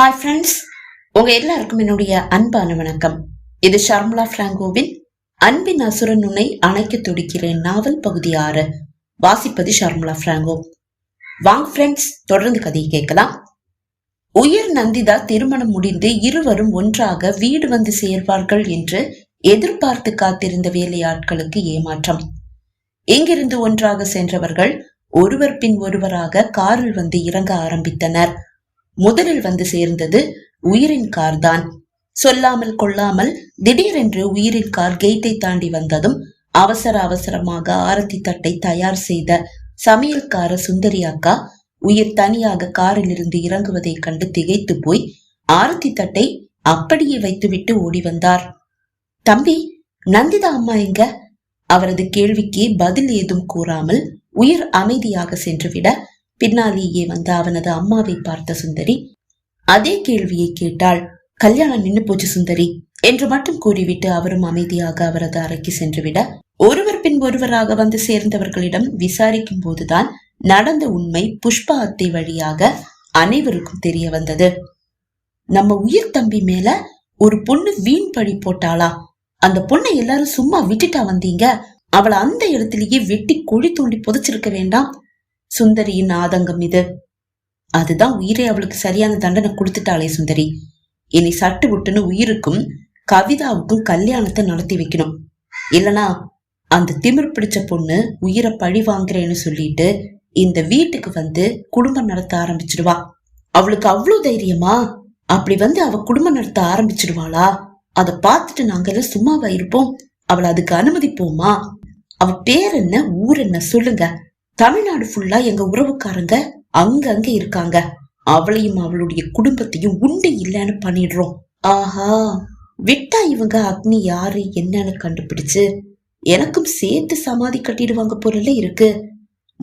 Hi friends உங்க எல்லாருக்கும் என்னுடைய அன்பான வணக்கம். இது ஷர்மலா பிராங்கோவின் அன்பின் அசுரன் உன்னை அணைக்க துடிக்கிறேன் நாவல் பகுதி ஆறு. வாசிப்பது ஷர்மலா பிராங்கோ. வாங் ஃப்ரெண்ட்ஸ் தொடர்ந்து கதையை கேட்கலாம். உயர் நந்திதா திருமணம் முடிந்து இருவரும் ஒன்றாக வீடு வந்து சேர்வார்கள் என்று எதிர்பார்த்து காத்திருந்த வேலையாட்களுக்கு ஏமாற்றம். இங்கிருந்து ஒன்றாக சென்றவர்கள் ஒருவர் பின் ஒருவராக காரில் வந்து இறங்க ஆரம்பித்தனர். முதலில் வந்து சேர்ந்தது உயிரின் கார் தான் சொல்லாமல் கொள்ளாமல் திடீரென்று உயிரின் கார் கேட்டை தாண்டி வந்ததும் அவசர அவசரமாக ஆரத்தி தட்டை தயார் செய்த சமையல்கார சுந்தரி அக்கா உயிர் தனியாக காரில் இருந்து இறங்குவதை கண்டு திகைத்து போய் ஆரத்தி தட்டை அப்படியே வைத்துவிட்டு ஓடி வந்தார். தம்பி நந்திதா அம்மா எங்க? அவரது கேள்விக்கு பதில் ஏதும் கூறாமல் உயிர் அமைதியாக சென்றுவிட பின்னாலேயே வந்த அவனது அம்மாவை பார்த்த சுந்தரி அதே கேள்வியை கேட்டால் கல்யாணம் நின்னு போச்சு சுந்தரி என்று மட்டும் கூறிவிட்டு அவரும் அமைதியாக அவரது அறைக்கு சென்றுவிட ஒருவர் பின் ஒருவராக வந்து சேர்ந்தவர்களிடம் விசாரிக்கும் போதுதான் நடந்த உண்மை புஷ்பா அத்தை வழியாக அனைவருக்கும் தெரிய வந்தது. நம்ம உயிர் தம்பி மேல ஒரு பொண்ணு வீண் பழி போட்டாளா? அந்த பொண்ணை எல்லாரும் சும்மா விட்டுட்டா வந்தீங்க? அவளை அந்த இடத்திலேயே வெட்டி குழி தோண்டி புதைச்சிருக்க வேண்டாம். சுந்தரியின் ஆதங்கம் இது. அதுதான் உயிரை அவளுக்கு சரியான தண்டனை கொடுத்துட்டாளே சுந்தரி. இனி சட்டு விட்டுன்னு உயிருக்கும் கவிதாவுக்கும் கல்யாணத்தை நடத்தி வைக்கணும். இல்லனா அந்த திமிர் பிடிச்ச பொண்ணு உயிரை பழி வாங்குறேன்னு சொல்லிட்டு இந்த வீட்டுக்கு வந்து குடும்பம் நடத்த ஆரம்பிச்சிடுவா. அவளுக்கு அவ்வளவு தைரியமா? அப்படி வந்து அவ குடும்பம் நடத்த ஆரம்பிச்சிடுவாளா? அதை பார்த்துட்டு நாங்க எல்லாம் சும்மாவா இருப்போம்? அவளை அதுக்கு அனுமதிப்போமா? அவ பேர் என்ன? ஊர் என்ன? சொல்லுங்க. தமிழ்நாடு ஃபுல்லா எங்க உறவுக்காரங்க அங்கங்க இருக்காங்க. அவளையும் அவளுடைய குடும்பத்தையும் உண்டு இல்லைன்னு பண்ணிடுறோம். ஆஹா விட்டா இவங்க அக்னி யாரு என்னன்னு கண்டுபிடிச்சு எனக்கும் சேர்த்து சமாதி கட்டிடுவாங்க போல இருக்கு.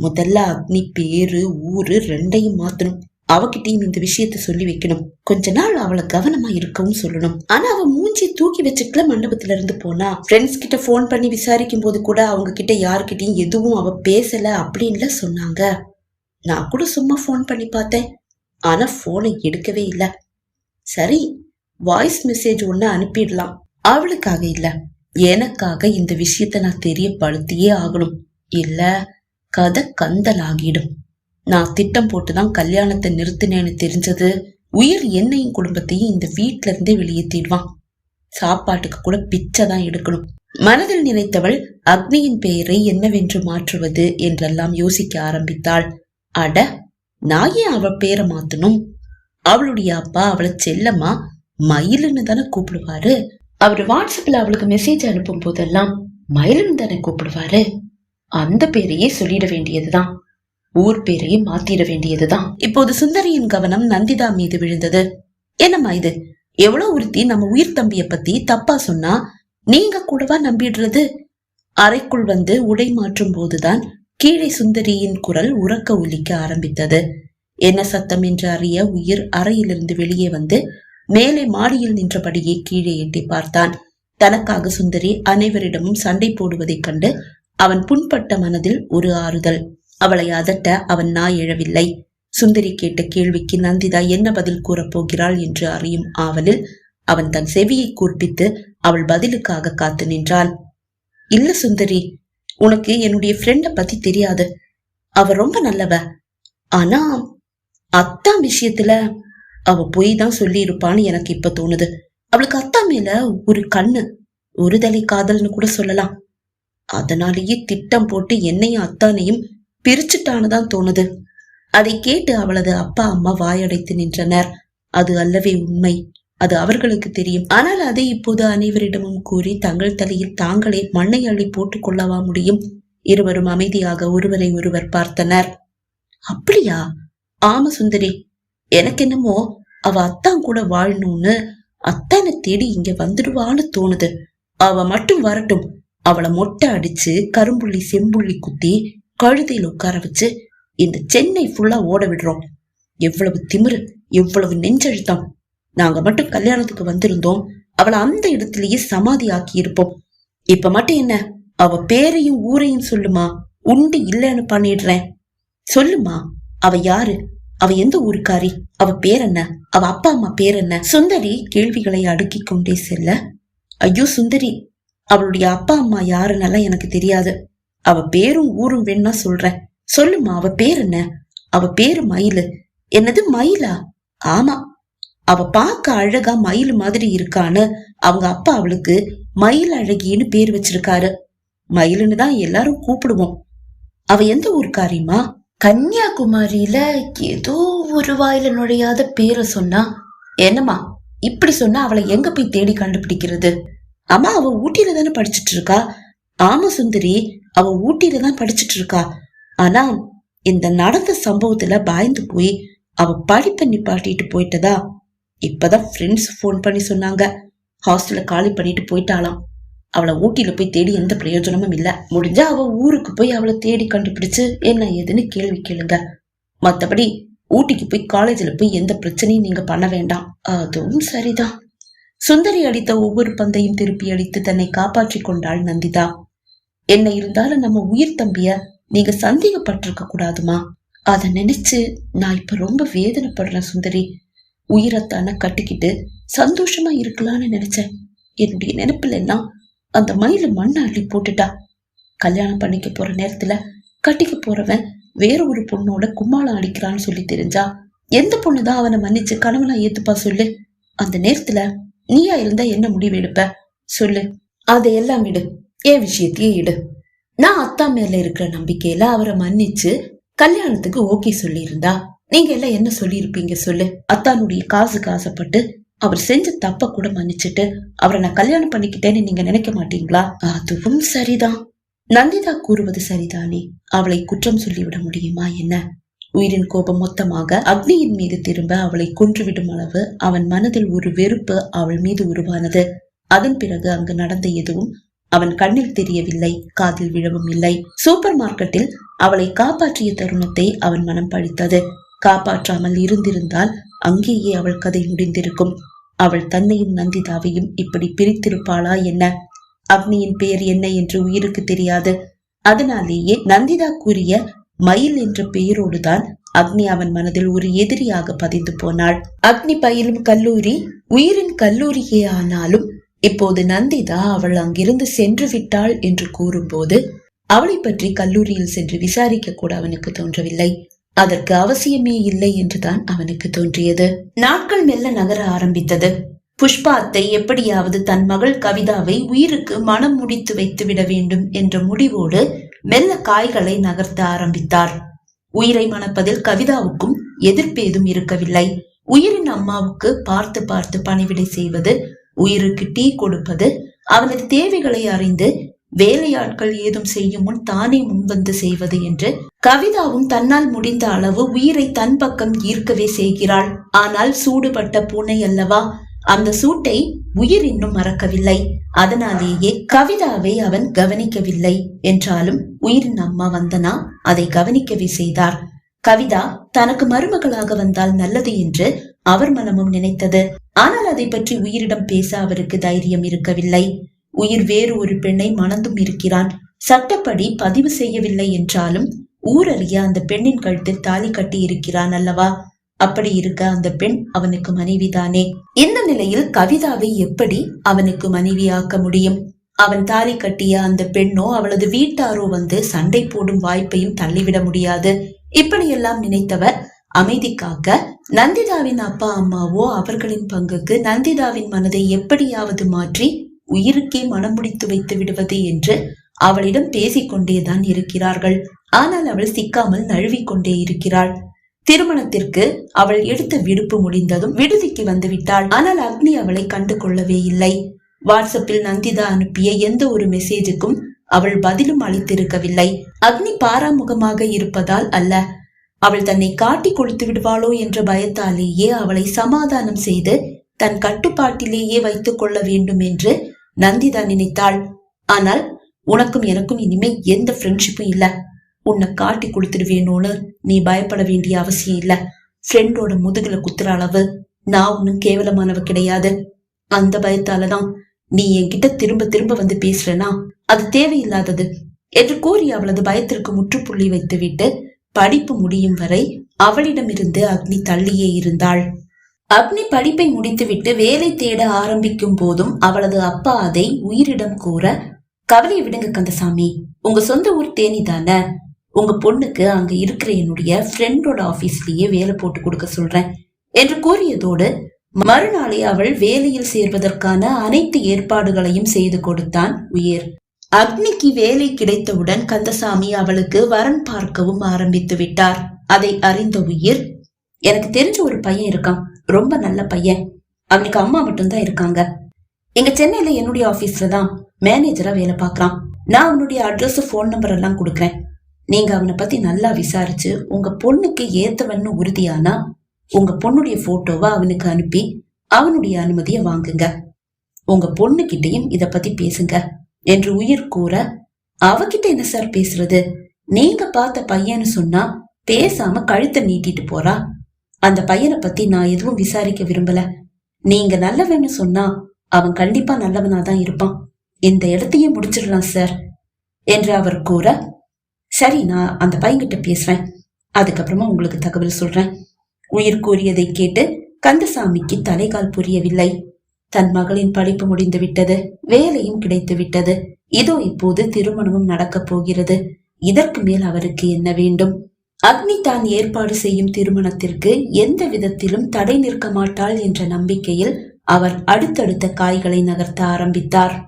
முதல்ல அக்னி பேரு ஊரு ரெண்டையும் மாத்தணும். அவகிட்டையும் இந்த விஷயத்த சொல்லி வைக்கணும். கொஞ்ச நாள் அவளை கவனமா இருக்கவும் சொல்லணும். ஆனா அவ மூஞ்சி தூக்கி வச்சுக்கல மண்டபத்துல இருந்து போனா ஃப்ரெண்ட்ஸ் கிட்ட ஃபோன் பண்ணி விசாரிக்கும் போது கூட அவங்க கிட்ட யாருக்கிட்டையும் எதுவும் அவ பேசல அப்படின்ல சொன்னாங்க. நான் கூட சும்மா ஃபோன் பண்ணி பார்த்தேன். ஆனா போனை எடுக்கவே இல்ல. சரி வாய்ஸ் மெசேஜ் ஒன்று அனுப்பிடலாம். அவளுக்காக இல்ல. எனக்காக இந்த விஷயத்த நான் தெரியப்படுத்தியே ஆகணும். இல்ல கதை கந்தலாகிடும். நான் திட்டம் போட்டுதான் கல்யாணத்தை நிறுத்தினேன்னு தெரிஞ்சது. உயிர் என்னையும் குடும்பத்தையும் இந்த வீட்ல இருந்தே வெளியேற்றிடுவான் சாப்பாட்டுக்கு கூட பிச்சை தான் எடுக்கணும். மனதில் நினைத்தவள் அக்னியின் பெயரை என்னவென்று மாற்றுவது என்றெல்லாம் யோசிக்க ஆரம்பித்தாள். அட நான் ஏன் அவள் பேரை மாத்தணும்? அவளுடைய அப்பா அவளை செல்லம்மா மயிலுன்னு தானே கூப்பிடுவாரு? அவர் வாட்ஸ்அப்ல அவளுக்கு மெசேஜ் அனுப்பும் போதெல்லாம் மயிலுன்னு தானே கூப்பிடுவாரு? அந்த பேரையே சொல்லிட வேண்டியதுதான். ஊர் பேரையும் மாத்திட வேண்டியதுதான். இப்போது சுந்தரியின் கவனம் நந்திதா மீது விழுந்தது. என்னம்மா இது? எவ்வளவு ஒருத்தி நம்ம உயிர் தம்பிய பத்தி தப்பா சொன்னா நீங்க கூடவா நம்பிடுறது? அறைக்குள் வந்து உடை மாற்றும் போதுதான் கீழே சுந்தரியின் குரல் உறக்க ஒலிக்க ஆரம்பித்தது. என்ன சத்தம் என்று அறிய உயிர் அறையிலிருந்து வெளியே வந்து மேலே மாடியில் நின்றபடியே கீழே எட்டி பார்த்தான். தனக்காக சுந்தரி அனைவரிடமும் சண்டை போடுவதைக் கண்டு அவன் புண்பட்ட மனதில் ஒரு ஆறுதல். அவளை அதட்ட அவன் நாய் எழவில்லை. சுந்தரி கேட்ட கேள்விக்கு நந்திதா என்ன பதில் கூறப் போகிறாள் என்று அறியும் ஆவலில் அவன் தன் செவியை கூர்ப்பித்து அவள் பதிலுக்காக காத்து நின்றாள். இல்ல சுந்தரி உனக்கு என்னுடைய ஃப்ரெண்ட பத்தி தெரியாது. அவ ரொம்ப நல்லவ. ஆனா அத்தா விஷயத்துல அவ பொய் தான் சொல்லி இருப்பான்னு எனக்கு இப்ப தோணுது. அவளுக்கு அத்தா மேல ஒரு கண்ணு ஒரு தலை காதல்னு கூட சொல்லலாம். அதனாலேயே திட்டம் போட்டு என்னையும் அத்தானையும் பிரிச்சுட்டான்னு தான் தோணுது. அதை கேட்டு அவளது அப்பா அம்மா வாயடைத்து நின்றனர். அது அல்லவே உண்மை. அது அவர்களுக்கு தெரியும். ஆனால் அதை இப்போது அனைவரிடமும் கூறி தங்கள் தலையில் தாங்களே மண்ணை அள்ளி போட்டுக் கொள்ளவா முடியும்? இருவரும் அமைதியாக ஒருவரை ஒருவர் பார்த்தனர். அப்படியா? ஆமா சுந்தரி. எனக்கு என்னமோ அவ அத்தான் கூட வாழணும்னு அத்தானை தேடி இங்க வந்துடுவான்னு தோணுது. அவ மட்டும் வரட்டும். அவளை மொட்டை அடிச்சு கரும்புள்ளி செம்புள்ளி குத்தி கழுதையில் உட்கார வச்சு இந்த சென்னை ஃபுல்லா ஓட விடுறோம். எவ்வளவு திமிரு எவ்வளவு நெஞ்சழுத்தம். நாங்க மட்டும் கல்யாணத்துக்கு வந்திருந்தோம். அவளை அந்த இடத்திலேயே சமாதி ஆக்கி இருப்போம் இப்ப மட்டும் என்ன? அவ பேரையும் ஊரையும் சொல்லுமா? உண்டு இல்லைன்னு பண்ணிடுறேன். சொல்லுமா? அவ யாரு? அவ எந்த ஊருக்காரி? அவ பேர் என்ன? அவ அப்பா அம்மா பேர் என்ன? சுந்தரி கேள்விகளை அடுக்கி கொண்டே செல்ல ஐயோ சுந்தரி அவளுடைய அப்பா அம்மா யாருன்னெல்லாம் எனக்கு தெரியாது. அவ பேரும் ஊரும் வேணா சொல்றேன். சொல்லுமா அவ பேர் என்ன? அவ பேரு மயிலு. என்னது மயிலா? ஆமா. அவ பார்க்க அழகா மயில் மாதிரி இருக்கான்னு அவங்க அப்பா அவளுக்கு மயில் அழகின்னு பேர் வச்சிருக்காரு. மயிலுன்னு தான் எல்லாரும் கூப்பிடுவோம். அவ எந்த ஊருக்காரிமா கன்னியாகுமரியில ஏதோ ஒரு வாயில நுழையாத பேரை சொன்னா என்னம்மா இப்படி சொன்னா அவளை எங்க போய் தேடி கண்டுபிடிக்கிறது? அம்மா அவ ஊட்டியில தானே படிச்சிட்டு இருக்கா? ஆமா சுந்தரி அவ ஊட்டியில தான் படிச்சிட்டு இருக்கா ஆனா இந்த நடந்த சம்பவத்துல பயந்து போய் அவ படிப்பை நிப்பாட்டிட்டு போயிட்டதா? இப்பதான் ஃப்ரெண்ட்ஸ் ஃபோன் பண்ணி சொன்னாங்க. ஹாஸ்டல்ல காலி பண்ணிட்டு போயிட்டாளாம். அவளை ஊட்டியில போய் தேடி எந்த பிரயோஜனமும் இல்ல. முடிஞ்சா அவ ஊருக்கு போய் அவளை தேடி கண்டுபிடிச்சு என்ன ஏதுன்னு கேள்வி கேளுங்க. மத்தபடி ஊட்டிக்கு போய் காலேஜில் போய் எந்த பிரச்சனையும் நீங்க பண்ண வேண்டாம். அதுவும் சரிதான். சுந்தரி அடித்த ஒவ்வொரு பந்தையும் திருப்பி அடித்து தன்னை காப்பாற்றி கொண்டாள் நந்திதா. என்ன இருந்தாலும் நம்ம உயிர் தம்பிய நீங்க சந்தேகப்பட்டிருக்க கூடாதுமா அத நினைச்சு நான் இப்ப ரொம்ப வேதனைப்படுறேன் சுந்தரி. உயிரத்தான கட்டிக்கிட்டு சந்தோஷமா இருக்கலாம்னு நினைச்சேன். என்னுடைய நினைப்புல எல்லாம் அந்த மயில மண்ணை அள்ளி போட்டுட்டா. கல்யாணம் பண்ணிக்க போற நேரத்துல கட்டிக்க போறவன் வேற ஒரு பொண்ணோட கும்மாளம் அடிக்கிறான்னு சொல்லி தெரிஞ்சா எந்த பொண்ணுதான் அவனை மன்னிச்சு கணவனா ஏத்துப்பா சொல்லு. அந்த நேரத்துல நீயா இருந்தா என்ன முடிவு எடுப்ப? சொல்லு. அதையெல்லாம் விடு. என் விஷயத்தையே இடு. நான் அத்தா மேல இருக்கிற நம்பிக்கையில அவரை மன்னிச்சு கல்யாணத்துக்கு ஓகே சொல்லியிருந்தா நீங்க எல்லாம் என்ன சொல்லியிருப்பீங்க சொல்லு. அத்தானுடைய காசுக்கு ஆசைப்பட்டு அவர் செஞ்ச தப்ப கூட மன்னிச்சுட்டு அவரை நான் கல்யாணம் பண்ணிக்கிட்டேன்னு நீங்க நினைக்க மாட்டீங்களா? அதுவும் சரிதான். நந்திதா கூறுவது சரிதானே? அவளை குற்றம் சொல்லிவிட முடியுமா என்ன? உயிரின் கோபம் மொத்தமாக அக்னியின் மீது திரும்ப அவளை கொன்றுவிடும் அளவு அவன் மனதில் ஒரு வெறுப்பு அவள் மீது உருவானது. அதன் பிறகு அங்கு நடந்த எதுவும் அவன் கண்ணில் தெரியவில்லை காதில் விழவும் இல்லை. சூப்பர் மார்க்கெட்டில் அவளை காப்பாற்றிய தருணத்தை அவன் மனம் பழித்தது. காப்பாற்றாமல் இருந்திருந்தால் அங்கேயே அவள் கதை முடிந்திருக்கும். அவள் தன்னையும் நந்திதாவையும் இப்படி பிரித்திருப்பாளா என்ன? அக்னியின் பெயர் என்ன என்று உயிருக்கு தெரியாது. அதனாலேயே நந்திதா கூறிய மயில் என்ற பெயரோடுதான் அக்னி அவன் மனதில் ஒரு எதிரியாக பதிந்து போனாள். அக்னி பயிலும் கல்லூரி உயிரின் கல்லூரியே ஆனாலும் இப்போது நந்திதா அவள் அங்கிருந்து சென்று விட்டாள் என்று கூறும்போது அவளை பற்றி கல்லூரியில் சென்று விசாரிக்க கூட அவனுக்கு தோன்றவில்லை. அதற்கு அவசியமே இல்லை என்றுதான் அவனுக்கு தோன்றியது. நாட்கள் மெல்ல நகர ஆரம்பித்தது. புஷ்பா அத்தை எப்படியாவது தன் மகள் கவிதாவை உயிருக்கு மனம் முடித்து வைத்து விட வேண்டும் என்ற முடிவோடு மெல்ல காய்களை நகர்த்த ஆரம்பித்தார். உயிரை மணப்பதில் கவிதாவுக்கும் எதிர்ப்பேதும் இருக்கவில்லை. உயிரின் அம்மாவுக்கு பார்த்து பார்த்து பணிவிடை செய்வது உயிருக்கு டீ கொடுப்பது அவனது தேவைகளை அறிந்து வேலையாட்கள் ஏதும் செய்யும் முன் தானே முன்வந்து செய்வது என்று கவிதாவும் தன்னால் முடிந்த அளவு உயிரை தன் பக்கம் ஈர்க்கவே செய்கிறாள். ஆனால் சூடுபட்ட பூனை அல்லவா? அந்த சூட்டை உயிர் இன்னும் மறக்கவில்லை. அதனாலேயே கவிதாவை அவன் கவனிக்கவில்லை. என்றாலும் உயிரின் அம்மா வந்தனா அதை கவனிக்கவே செய்தார். கவிதா தனக்கு மருமகளாக வந்தால் நல்லது என்று அவர் மனமும் நினைத்தது. ஆனால் அதை பற்றி உயிரிடம் பேச அவருக்கு தைரியம் இருக்கவில்லை. உயிர் வேறு ஒரு பெண்ணை மணந்தும் இருக்கிறான். சட்டப்படி பதிவு செய்யவில்லை என்றாலும் ஊரறிய அந்த பெண்ணின் கழுத்தில் தாலி கட்டி இருக்கிறான் அல்லவா? அப்படி இருக்க அந்த பெண் அவனுக்கு மனைவிதானே. இந்த நிலையில் கவிதாவை எப்படி அவனுக்கு மனைவியாக்க முடியும்? அவன் தாலி கட்டிய அந்த பெண்ணோ அவளது வீட்டாரோ வந்து சண்டை போடும் வாய்ப்பையும் தள்ளிவிட முடியாது. இப்படியெல்லாம் நினைத்தவர் அமைதி காக்க நந்திதாவின் அப்பா அம்மாவோ அவர்களின் பங்குக்கு நந்திதாவின் மனதை எப்படியாவது மாற்றி உயிருக்கே மனம் முடித்து வைத்து விடுவது என்று அவளிடம் பேசிக்கொண்டேதான் இருக்கிறார்கள். ஆனால் அவள் சிக்காமல் நழுவிக்கொண்டே இருக்கிறாள். திருமணத்திற்கு அவள் எடுத்த விடுப்பு முடிந்ததும் விடுதிக்கு வந்துவிட்டாள். ஆனால் அக்னி அவளை கண்டு கொள்ளவே இல்லை. வாட்ஸ்அப்பில் நந்திதா அனுப்பிய எந்த ஒரு மெசேஜுக்கும் அவள் பதிலும் அளித்திருக்கவில்லை. அக்னி பாராமுகமாக இருப்பதால் அல்ல. அவள் தன்னை காட்டி கொடுத்து விடுவாளோ என்ற பயத்தாலேயே அவளை சமாதானம் செய்து தன் கட்டுப்பாட்டிலேயே வைத்துக் கொள்ள வேண்டும் என்று நந்திதா நினைத்தாள். ஆனால் உனக்கும் எனக்கும் இனிமே எந்த ஃப்ரெண்ட்ஷிப்பும் இல்ல. உன்னை காட்டி கொடுத்துடுவேணும்னு நீ பயப்பட வேண்டிய அவசியம் இல்ல. ஃப்ரெண்டோட முதுகுல குத்துற அளவு நான் ஒன்னும் கேவலமானவ கிடையாது. அந்த பயத்தாலதான் நீ என்கிட்ட திரும்ப திரும்ப வந்து பேசுறனா? அது தேவையில்லாதது. என்று கூறி அவளது பயத்திற்கு முற்றுப்புள்ளி வைத்துவிட்டு படிப்பு முடியும் வரை அவளிடமிருந்து அக்னி தள்ளியே இருந்தாள். அக்னி படிப்பை முடித்துவிட்டு வேலை தேட ஆரம்பிக்கும் போதும் அவளது அப்பா அதை உயிரிடம் கூற கவலையை விடுங்க கந்தசாமி. உங்க சொந்த ஊர் தேனி தானே. உங்க பொண்ணுக்கு அங்க இருக்கிற என்னுடைய ஃப்ரெண்டோட ஆபீஸ்லயே வேலை போட்டு கொடுக்க சொல்றேன் என்று கூறியதோடு மறுநாளே அவள் வேலையில் சேர்வதற்கான அனைத்து ஏற்பாடுகளையும் செய்து கொடுத்தான் உயிர். அக்னிக்கு வேலை கிடைத்தவுடன் கந்தசாமி அவளுக்கு வரன் பார்க்கவும் ஆரம்பித்து விட்டார். அதை அறிந்த உயிர் எனக்கு தெரிஞ்ச ஒரு பையன் இருக்கான். ரொம்ப நல்ல பையன். அவனுக்கு அம்மா மட்டும்தான் இருக்காங்க. எங்க சென்னையில என்னுடைய ஆபீஸ்ல தான் மேனேஜரா வேலை பார்க்கறான். நான் அவனுடைய அட்ரஸ் ஃபோன் நம்பர் எல்லாம் கொடுக்குறேன். நீங்க அவனை பத்தி நல்லா விசாரிச்சு உங்க பொண்ணுக்கு ஏத்தவன்னு உறுதியானா உங்க பொண்ணுடைய போட்டோவை அவனுக்கு அனுப்பி அவனுடைய அனுமதியை வாங்குங்க. உங்க பொண்ணுகிட்டயும் இத பத்தி பேசுங்க. என்று உயிர் கூற அவகிட்ட என்ன சார் பேசுறது? நீங்க பார்த்த பையன்னு சொன்னா பேசாம கழுத்தை நீட்டிட்டு போறா? அந்த பையனை பத்தி நான் எதுவும் விசாரிக்க விரும்பல. நீங்க நல்லவன்னு சொன்னா அவன் கண்டிப்பா நல்லவனா தான் இருப்பான். இந்த இடத்தையே முடிச்சிடலாம் சார் என்று அவர் கூற சரி நான் அந்த பையன்கிட்ட பேசுறேன். அதுக்கப்புறமா உங்களுக்கு தகவல் சொல்றேன். உயிர் கூறியதை கேட்டு கந்தசாமிக்கு தலைகால் புரியவில்லை. தன் மகளின் படிப்பு முடிந்து விட்டது. வேலையும் கிடைத்துவிட்டது இதோ இப்போது திருமணமும் நடக்கப் போகிறது. இதற்கு மேல் அவருக்கு என்ன வேண்டும்? அக்னி தான் ஏற்பாடு செய்யும் திருமணத்திற்கு எந்த விதத்திலும் தடை நிற்க மாட்டாள் என்ற நம்பிக்கையில் அவர் அடுத்தடுத்த காய்களை நகர்த்த ஆரம்பித்தார்.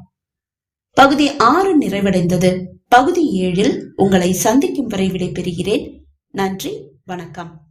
பகுதி ஆறு நிறைவடைந்தது. பகுதி ஏழில் உங்களை சந்திக்கும் வரை விடைபெறுகிறேன். நன்றி. வணக்கம்.